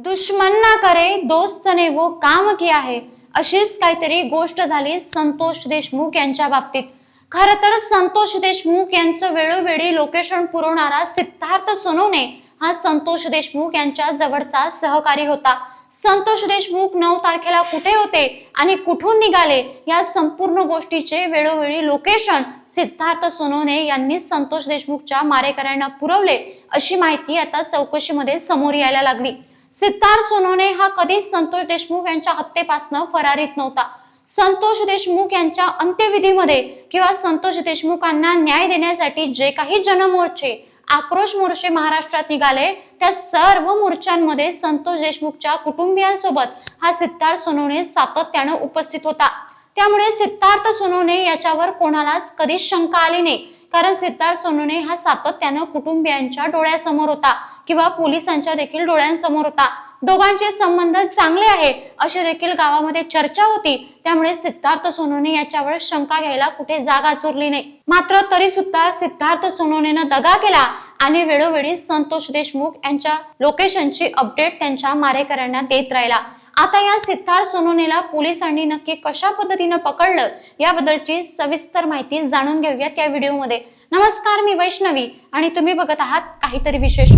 दुश्मन ना करे दोस्तने वो काम किया है. अशीच काहीतरी गोष्ट झाली संतोष देशमुख यांच्या बाबतीत. खरं तर संतोष देशमुख यांचं वेळोवेळी लोकेशन पुरवणारा सिद्धार्थ सोनवणे हा संतोष देशमुख यांच्या जवळचा सहकारी होता. संतोष देशमुख नऊ तारखेला कुठे होते आणि कुठून निघाले या संपूर्ण गोष्टीचे वेळोवेळी लोकेशन सिद्धार्थ सोनवणे यांनी संतोष देशमुखच्या मारेकऱ्यांना पुरवले अशी माहिती आता चौकशीमध्ये समोर यायला लागली. सिद्धार्थ सोनोने हा कधीच संतोष देशमुख यांच्या हत्येपासून फरारीत नव्हता. संतोष देशमुख यांच्या अंत्यविधीमध्ये किंवा संतोष देशमुखांना न्याय देण्यासाठी जे काही जनमोर्चे आक्रोश मोर्चे महाराष्ट्रात निघाले त्या सर्व मोर्चांमध्ये संतोष देशमुखच्या कुटुंबियांसोबत हा सिद्धार्थ सोनवणे सातत्यानं उपस्थित होता. त्यामुळे सिद्धार्थ सोनवणे याच्यावर कोणालाच कधीच शंका आली नाही. कारण सिद्धार्थ सोनवणे हा सातत्यानं कुटुंबियांच्या डोळ्यासमोर होता किंवा पोलिसांच्या देखील डोळ्यांसमोर होता. दोघांचे संबंध चांगले आहे अशी देखील गावामध्ये चर्चा होती. त्यामुळे सिद्धार्थ सोनोने याच्यावर शंका घ्यायला कुठे जागा चुरली नाही. मात्र तरी सुद्धा सिद्धार्थ सोनोनेनं दगा केला आणि वेळोवेळी संतोष देशमुख यांच्या लोकेशनची अपडेट त्यांच्या मारेकऱ्यांना देत राहिला. आता या सिद्धार्थ सोनोनेला पोलिसांनी नक्की कशा पद्धतीनं पकडलं याबद्दलची सविस्तर माहिती जाणून घेऊयात या व्हिडिओमध्ये. नमस्कार मी वैष्णवी आणि तुम्ही बघत आहात काहीतरी विशेष.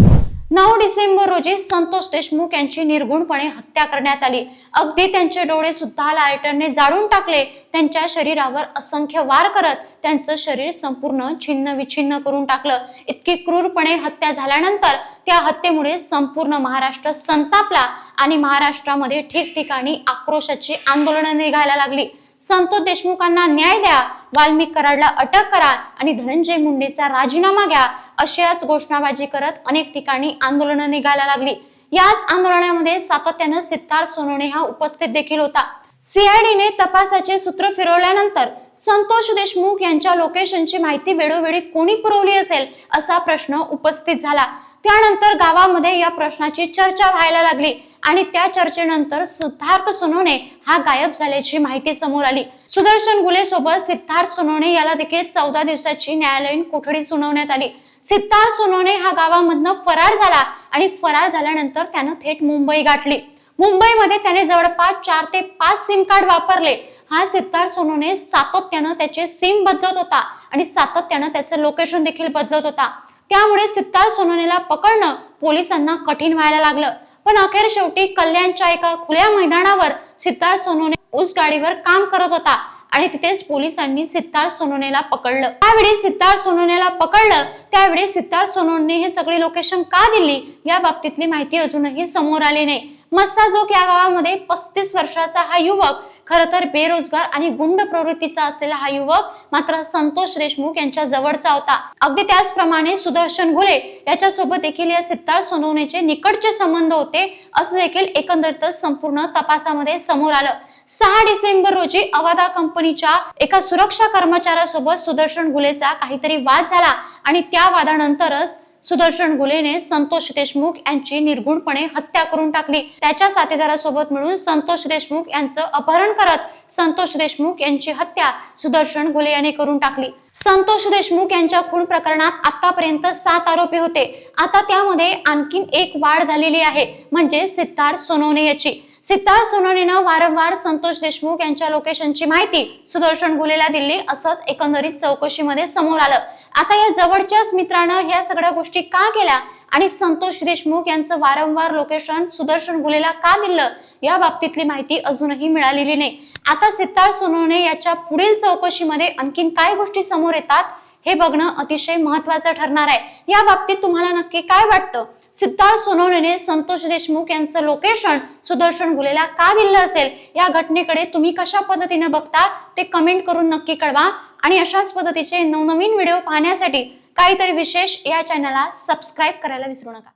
नऊ डिसेंबर रोजी संतोष देशमुख यांची निर्गुणपणे हत्या करण्यात आली. अगदी त्यांचे डोळे सुद्धा लायटरने जाळून टाकले. त्यांच्या शरीरावर असंख्य वार करत त्यांचं शरीर संपूर्ण छिन्न विछिन्न करून टाकलं. इतकी क्रूरपणे हत्या झाल्यानंतर त्या हत्येमुळे संपूर्ण महाराष्ट्र संतापला आणि महाराष्ट्रामध्ये ठिकठिकाणी आक्रोशाची आंदोलनं निघायला लागली. संतोष देशमुखांना न्याय द्या वाल्मिक कराडला अटक करा आणि धनंजय मुंडेचा राजीनामा घ्या अशाच घोषणाबाजी करत अनेक ठिकाणी आंदोलनं निघायला लागली. याच आंदोलनामध्ये सातत्यानं सिद्धार्थ सोनवणे हा उपस्थित देखील होता. सीआयडीने तपासाचे सूत्र फिरवल्यानंतर संतोष देशमुख यांच्या लोकेशनची माहिती वेळोवेळी कोणी पुरवली असेल असा प्रश्न उपस्थित झाला. त्यानंतर गावामध्ये या प्रश्नाची चर्चा व्हायला लागली. आणि त्या चर्चेनंतर सिद्धार्थ सोनवणे हा गायब झाल्याची माहिती समोर आली. सुदर्शन गुले सोबत सिद्धार्थ सोनवणे याला देखील चौदा दिवसाची न्यायालयीन कोठडी सुनावण्यात आली. सिद्धार्थ सोनवणे हा गावामधनं फरार झाला आणि फरार झाल्यानंतर त्यानं थेट मुंबई गाठली. मुंबईमध्ये त्याने जवळपास चार ते पाच सिम कार्ड वापरले. हा सिद्धार्थ सोनोने सातत्यानं त्याचे सिम बदलत होता आणि सातत्यानं त्याचं लोकेशन देखील बदलत होता. त्यामुळे सिद्धार्थ सोनोनेला पकडणं पोलिसांना कठीण व्हायला लागलं. पण अखेर शेवटी कल्याणच्या एका खुल्या मैदानावर सिद्धार्थ सोनूने ऊस गाडीवर काम करत होता आणि तिथेच पोलिसांनी सिद्धार्थ सोनोनेला पकडलं. त्यावेळी सिद्धार्थ सोनोनेला पकडलं त्यावेळी सिद्धार्थ सोनवणे हे सगळी लोकेशन का दिली? या बाबतीतली माहिती अजूनही समोर आली नाही. मस्साजोग या गावामध्ये पस्तीस वर्षाचा हा युवक खर तर बेरोजगार आणि गुंड प्रवृत्तीचा असलेला हा युवक मात्र संतोष देशमुख यांच्या जवळचा होता. अगदी त्याचप्रमाणे सुदर्शन घुले याच्यासोबत देखील या सिद्धार्थ सोनवणेचे निकटचे संबंध होते असं देखील एकंदरीतच संपूर्ण तपासामध्ये समोर आलं. सहा डिसेंबर रोजी अवादा कंपनीच्या एका सुरक्षा कर्मचाऱ्यासोबत सुदर्शन गुलेचा काहीतरी वाद झाला आणि त्या वादानंतरच सुदर्शन गुलेने संतोष देशमुख यांची निर्गुणपणे हत्या करून टाकली. त्याच्या साथीदारासोबत मिळून संतोष देशमुख यांचं अपहरण करत संतोष देशमुख यांची हत्या सुदर्शन गुले याने करून टाकली. संतोष देशमुख यांच्या खून प्रकरणात आतापर्यंत सात आरोपी होते. आता त्यामध्ये आणखीन एक वाढ झालेली आहे. म्हणजे सिद्धार्थ सोनवणे याची. सिद्धार्थ सोनवणेनं वारंवार संतोष देशमुख यांच्या लोकेशनची माहिती सुदर्शन गुलेला दिली असंच एकंदरीत चौकशीमध्ये समोर आलं. आता या जवळच्याच मित्रानं ह्या सगळ्या गोष्टी का केल्या आणि संतोष देशमुख यांचं वारंवार लोकेशन सुदर्शन गुलेला का दिलं या बाबतीतली माहिती अजूनही मिळालेली नाही. आता सिद्धार्थ सोनवणे याच्या पुढील चौकशीमध्ये आणखीन काय गोष्टी समोर येतात हे बघणं अतिशय महत्वाचं ठरणार आहे. या बाबतीत तुम्हाला नक्की काय वाटतं? सिद्धार्थ सोनवणेने संतोष देशमुख यांचं लोकेशन सुदर्शन गुलेला का दिलं असेल? या घटनेकडे तुम्ही कशा पद्धतीने बघता? ते कमेंट करून नक्की कळवा. आणि अशाच पद्धतीचे नवनवीन व्हिडिओ पाहण्यासाठी काहीतरी विशेष या चॅनलला सबस्क्राईब करायला विसरू नका.